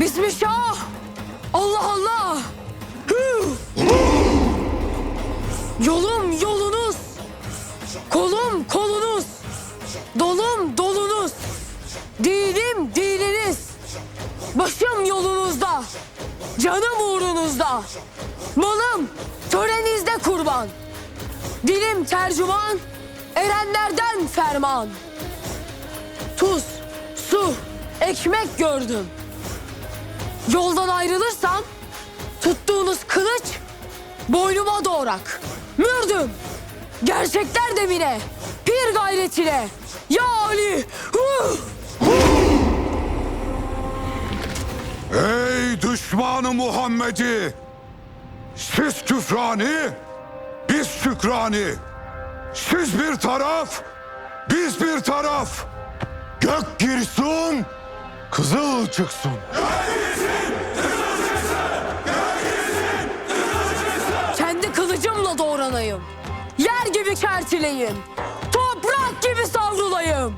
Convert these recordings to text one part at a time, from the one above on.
Bismillah. Allah Allah. Yolum yolunuz. Kolum kolunuz. Dolum dolunuz. Dinim dininiz. Başım yolunuzda. Canım uğrunuzda. Malım törenizde kurban. Dilim tercüman. Erenlerden ferman. Tuz, su, ekmek gördüm. Yoldan ayrılırsam tuttuğunuz kılıç boynuma doğrak. Mürdüm. Gerçekler demine. Pir gayretine. Ya Ali. Ey düşmanı Muhammed'i! Siz küfrani, biz şükrani. Siz bir taraf, biz bir taraf. Gök girsin, kızıl çıksın. Doğranayım. Yer gibi kertileyim. Toprak gibi savrulayım.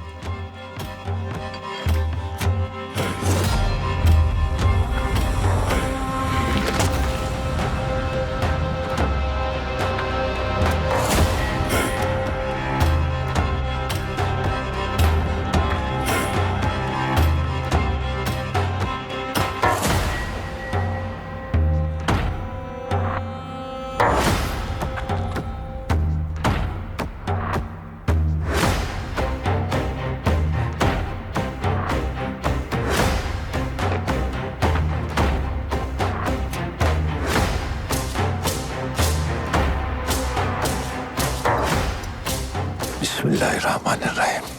Bismillahirrahmanirrahim.